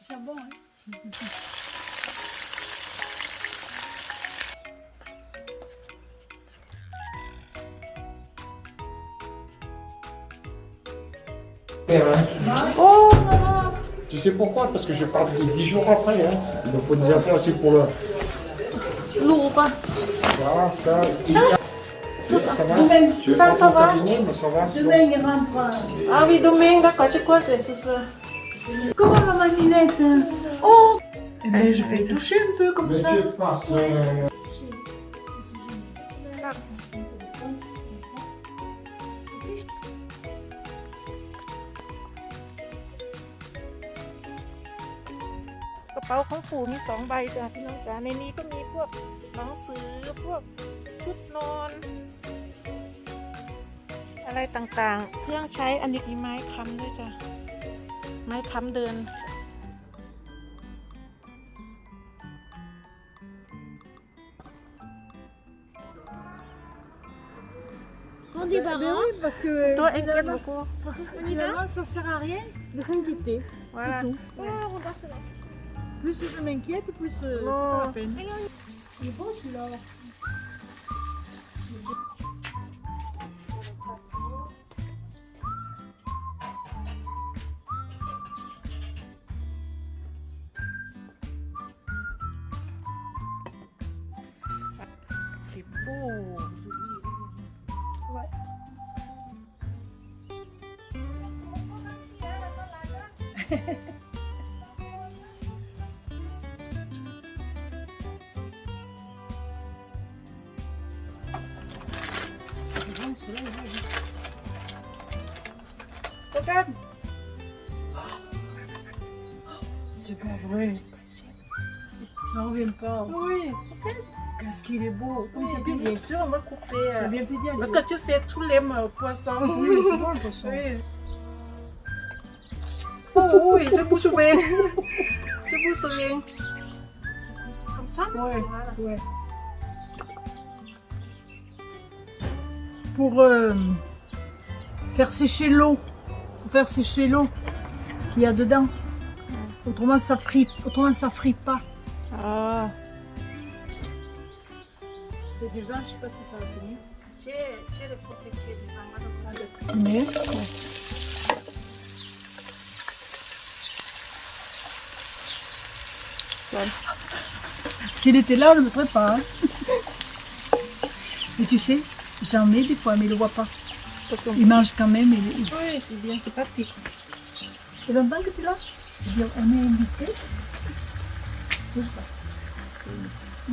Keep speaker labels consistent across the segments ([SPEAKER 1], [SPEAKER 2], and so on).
[SPEAKER 1] C'est bon, hein
[SPEAKER 2] Oh tu sais pourquoi? Parce que je pars 10 jours après. Hein. Il me faut des implants aussi pour le...
[SPEAKER 1] Lourd hein. ou
[SPEAKER 2] pas Ça, ça...
[SPEAKER 1] Demain,
[SPEAKER 2] Tu veux
[SPEAKER 1] ça,
[SPEAKER 2] pas
[SPEAKER 1] ça
[SPEAKER 2] ton
[SPEAKER 1] va
[SPEAKER 2] cabinet, mais ça va sinon.
[SPEAKER 1] Demain, il rentre.
[SPEAKER 3] Ah oui, demain, d'accord, c'est quoi c'est c'est ça
[SPEAKER 1] Comment va ma Ninette Oh Eh ben, je vais toucher un peu comme ça.
[SPEAKER 2] Monsieur passe. euh,
[SPEAKER 3] กระเป๋าของปู่มีสองใบจ้ะพี่น้องจ๋าในนี้ก็มีพวกหนังสือพวกชุดนอน อะไรต่างๆ เครื่องใช้อันนี้มีไม้ค้ำด้วยจ้ะ ไม้ค้ำเดิน
[SPEAKER 4] On débarras.
[SPEAKER 1] parce que
[SPEAKER 3] ตัวเองเก็บกู
[SPEAKER 1] finalement, ça sert à rien de s'inquiéter.
[SPEAKER 3] voilà
[SPEAKER 4] Oh, regarde cela.
[SPEAKER 1] Plus je m'inquiète, plus euh, c'est
[SPEAKER 3] Oh.
[SPEAKER 1] pas la peine.
[SPEAKER 4] Regarde.
[SPEAKER 1] Il est beau
[SPEAKER 3] beau.
[SPEAKER 1] Oh, c'est pas vrai. J'en reviens pas.
[SPEAKER 3] Oui.
[SPEAKER 1] Qu'est-ce qu'il est beau.
[SPEAKER 3] oui, bien, bien sûr, on va couper. Euh,
[SPEAKER 1] bien d'y aller.
[SPEAKER 3] Parce que tu sais, tous les euh, poissons.
[SPEAKER 1] Oui, c'est bon le poisson.
[SPEAKER 3] Oui. Oh oui, c'est bouche ouverte. C'est. Comme- ça
[SPEAKER 1] Ouais,
[SPEAKER 3] Voilà.
[SPEAKER 1] ouais. Pour euh, faire sécher l'eau, pour faire sécher l'eau qu'il y a dedans. Autrement ça frit, autrement ça frit pas.
[SPEAKER 3] Ah.
[SPEAKER 1] C'est du vin, je sais pas si ça va tenir.
[SPEAKER 3] Es le protecteur du vin, alors,
[SPEAKER 1] Mais s'il était là, on ne le mettrait pas. hein. Mais tu sais, j'en mets des fois, mais il ne le voit pas.
[SPEAKER 3] Parce qu'on
[SPEAKER 1] Il mange quand même. Il...
[SPEAKER 3] Oui, c'est bien, c'est pratique.
[SPEAKER 1] C'est longtemps que tu l'as? Je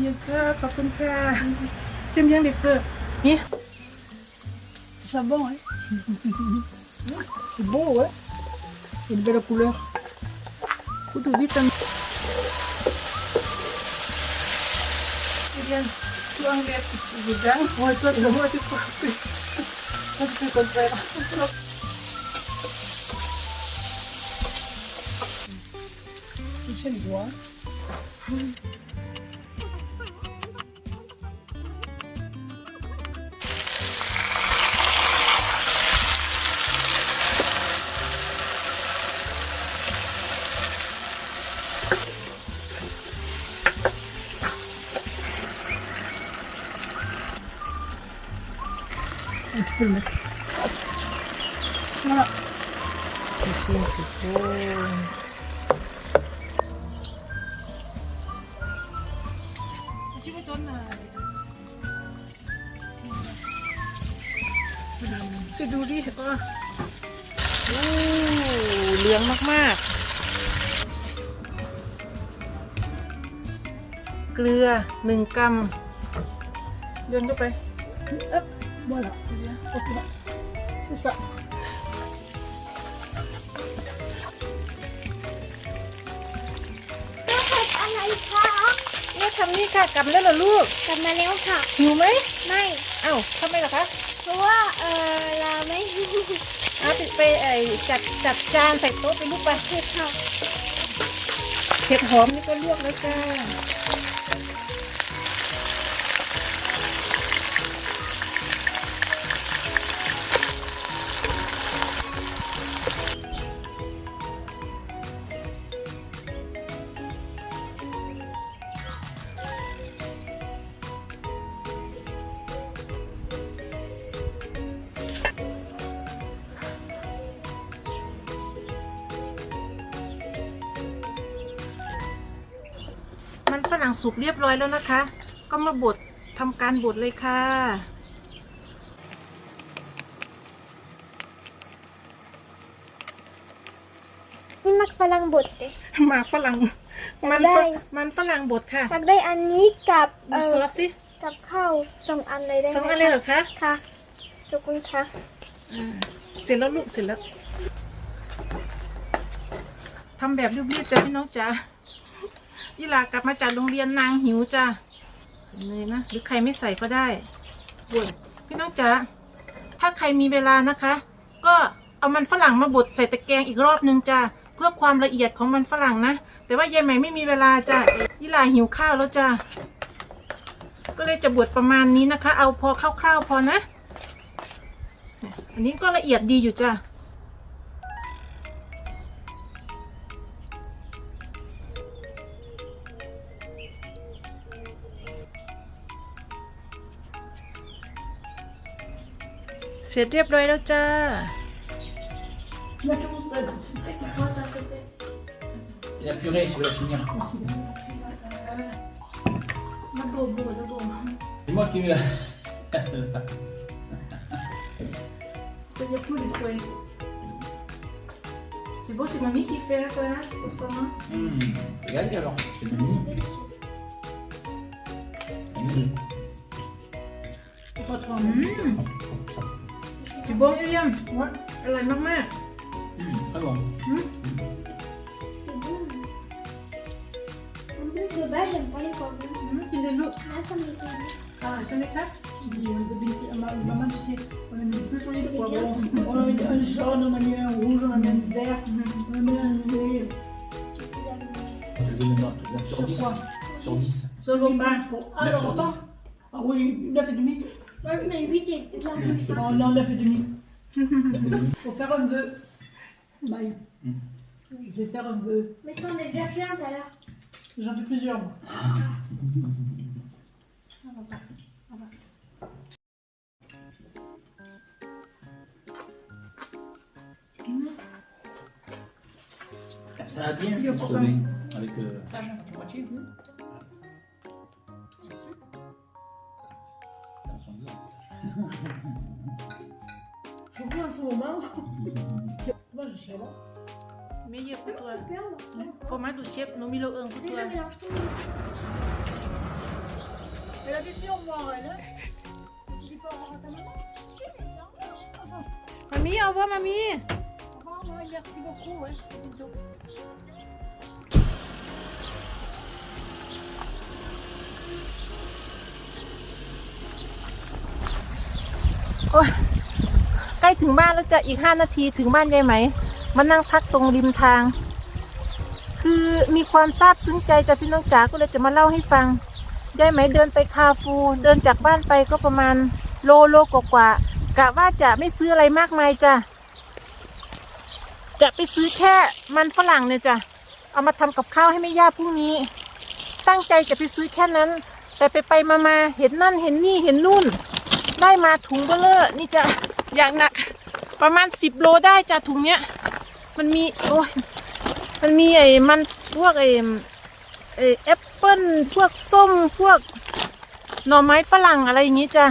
[SPEAKER 1] เยอะค่ะ
[SPEAKER 3] ขอบคุณค่ะเชื่อมยังเด็กเกอร์นี่
[SPEAKER 1] C'est bon, hein C'est beau, ouais C'est une belle couleur.
[SPEAKER 3] Beaucoup de vitamines. Eh bien, tu dedans. Toi, tu tu le
[SPEAKER 1] Assim
[SPEAKER 3] se for. จะดูดิเห็นปะเลี้ยงมาก ๆ เกลือหนึ่งกรัมโยนเข้าไปอ๊บ
[SPEAKER 1] Voilà. Ok. C'est ça.
[SPEAKER 4] อะไรคะ
[SPEAKER 3] เนี่ยทำนี่ค่ะกลับแล้วเหรอลูก
[SPEAKER 4] กลับมาแล้วค่ะ
[SPEAKER 3] หิวไหม
[SPEAKER 4] ไม่
[SPEAKER 3] เอ้าทำไมล่ะคะ
[SPEAKER 4] เพราะว่าเออเราไม่
[SPEAKER 3] เอาไปไปไอจัดจัดจานใส่โต๊ะไปลูกไป
[SPEAKER 4] เผ็ดค่ะ
[SPEAKER 3] เห็ดหอมนี่ก็ลวกแล้วจ้า รั่งสุกเรียบร้อยแล้วนะคะ ก็มาบดทำการบดเลยค่ะ
[SPEAKER 4] นี่มักฝรั่งบดเด้
[SPEAKER 3] หมากฝรั่งมัน
[SPEAKER 4] ได้
[SPEAKER 3] ฝมันฝรั่งบดค่ะ
[SPEAKER 4] มักได้อันนี้กับ
[SPEAKER 3] ดู
[SPEAKER 4] เอ่
[SPEAKER 3] ซ
[SPEAKER 4] อ
[SPEAKER 3] อสสิ
[SPEAKER 4] กับข้าวสองอันเลยได้ไหม
[SPEAKER 3] สองอันเลยเหรอคะ
[SPEAKER 4] ค่ะขอบคุณค่ะ
[SPEAKER 3] อ่าเสร็จแล้วลูกเสร็จแล้วทำแบบรีบๆจ้ะพี่น้องจ๋า ยี่หลากลับมาจากโรงเรียนนางหิวจ้ะใส่เลยนะ หรือใครไม่ใส่ก็ได้บดพี่น้องจ๋าถ้าใครมีเวลานะคะ ก็เอามันฝรั่งมาบดใส่ตะแกรงอีกรอบนึงจ้ะเพื่อความละเอียดของมันฝรั่งนะ แต่ว่ายายใหม่ไม่มีเวลาจ้ะยี่หลาหิวข้าวแล้วจ้ะก็เลยจะบดประมาณนี้นะคะ เอาพอคร่าวๆพอนะ อันนี้ก็ละเอียดดีอยู่จ้ะ เสร็จเรียบร้อยแล้วจ้า
[SPEAKER 2] Et la purée, je vais la finir.
[SPEAKER 1] มาโดดโดดโดด
[SPEAKER 2] C'est moi qui vais la.
[SPEAKER 1] Ça y a plus les feuilles.
[SPEAKER 3] C'est beau, c'est mamie สีม่วงเยี่
[SPEAKER 2] ยมว่าอ
[SPEAKER 1] ร่อย
[SPEAKER 3] มากอืมอร่
[SPEAKER 2] อยๆอืม En plus,
[SPEAKER 4] de base, j'aime pas les
[SPEAKER 3] Ah, ça m'éclate
[SPEAKER 1] on maman, on a mis deux. On a mis un jaune, on a mis un rouge, on a mis un vert, on a
[SPEAKER 2] mis un violet. Je sur 10. Sur 10.
[SPEAKER 1] Repas. Ah oui, 9,5.
[SPEAKER 4] Oui, mais 8 et de la
[SPEAKER 1] Bon, on enlève et demi. Faut faire un vœu. Maï. Je vais faire un vœu.
[SPEAKER 4] Mais toi, on déjà fait un tout à l'heure.
[SPEAKER 1] J'en fais plusieurs, moi.
[SPEAKER 2] Ça a bien fonctionné avec. Euh...
[SPEAKER 1] Surtout à ce moment. Moi, je sais pas.
[SPEAKER 3] Meilleur pour toi. Format do 1 pour toi.
[SPEAKER 1] Elle a des elle.
[SPEAKER 4] Au ta maman?
[SPEAKER 3] Mamie, au revoir, mamie.
[SPEAKER 1] Au revoir, merci beaucoup. Hein.
[SPEAKER 3] โอ้ยใกล้ถึงบ้านแล้วจะอีกห้านาทีถึงบ้านยายไหม มานั่งพักตรงริมทาง คือมีความซาบซึ้งใจจากพี่น้องจ๋าก็เลยจะมาเล่าให้ฟังยายไหมเดินไปคาฟูเดินจากบ้านไปก็ประมาณโลโลกว่ากะว่าจะไม่ซื้ออะไรมากมายจ้ะจะไปซื้อแค่มันฝรั่งเนี่ยจ้ะเอามาทำกับข้าวให้แม่ย่าพรุ่งนี้ ตั้งใจจะไปซื้อแค่นั้น แต่ไปไปมามาเห็นนั่นเห็นนี่เห็นนู่น ได้มาถุงเบลเลอร์นี่จะอย่างหนักประมาณสิบโลได้จ้ะถุงเนี้ย มันมีโอ้ยมันมีไอ้มันพวกไอ้ไอ้แอปเปิ้ลพวกส้มพวกหน่อไม้ฝรั่งอะไรอย่างงี้จ้ะ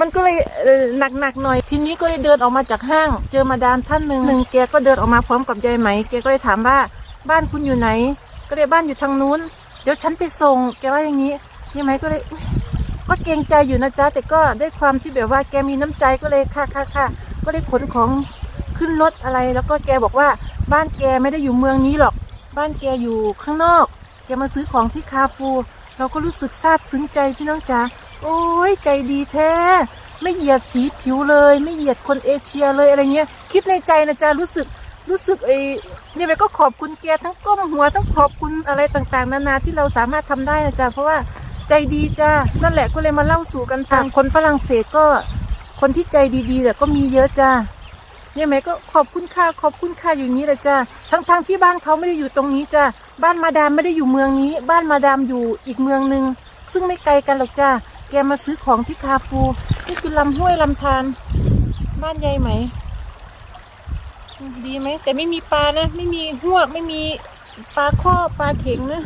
[SPEAKER 3] มันก็เลยเอ่อหนักหน่อยทีนี้ก็เลยเดินออกมาจากห้าง เจอมาดามท่านหนึ่งหนึ่งแกก็เดินออกมาพร้อมกับยายไหมแกก็เลยถามว่าบ้านคุณอยู่ไหน ก็เลยบ้านอยู่ทางนู้น เดี๋ยวฉันไปส่ง แกว่าอย่างนี้ยายไหมก็เลย ก็เกรงใจอยู่นะจ๊ะแต่ก็ด้วยความที่แบบว่าแกมีน้ำใจก็เลยค่ะค่ะค่ะก็เลยขนของขึ้นรถอะไร แล้วก็แกบอกว่าบ้านแกไม่ได้อยู่เมืองนี้หรอก บ้านแกอยู่ข้างนอก แกมาซื้อของที่คาฟู เราก็รู้สึกซาบซึ้งใจพี่น้องจ๋าโอ้ยใจดีแท้ ไม่เหยียดสีผิวเลย ไม่เหยียดคนเอเชียเลยอะไรเงี้ย คิดในใจนะจ๊ะรู้สึกรู้สึกไอ้เนี่ยไปก็ขอบคุณแกทั้งก้มหัวทั้งขอบคุณอะไรต่างๆ นานาที่เราสามารถทำได้นะจ๊ะเพราะว่า ใจดีจ้านั่นแหละก็เลยมาเล่าสู่กันฟังคนฝรั่งเศสก็ คนที่ใจดีๆแต่ก็มีเยอะจ้าเนี่ยไหมก็ขอบคุณค่าขอบคุณค่าอยู่นี้แหละจ้าทั้งๆที่บ้านเขาไม่ได้อยู่ตรงนี้จ้าบ้านมาดามไม่ได้อยู่เมืองนี้ บ้านมาดามอยู่อีกเมืองหนึ่งซึ่งไม่ไกลกันหรอกจ้าแกมาซื้อของที่คาฟูนี่คือลำห้วยลำธารบ้านยายไหม ดีไหมแต่ไม่มีปลานะ ไม่มีหวกไม่มีปลาข้อปลาเข็งนะ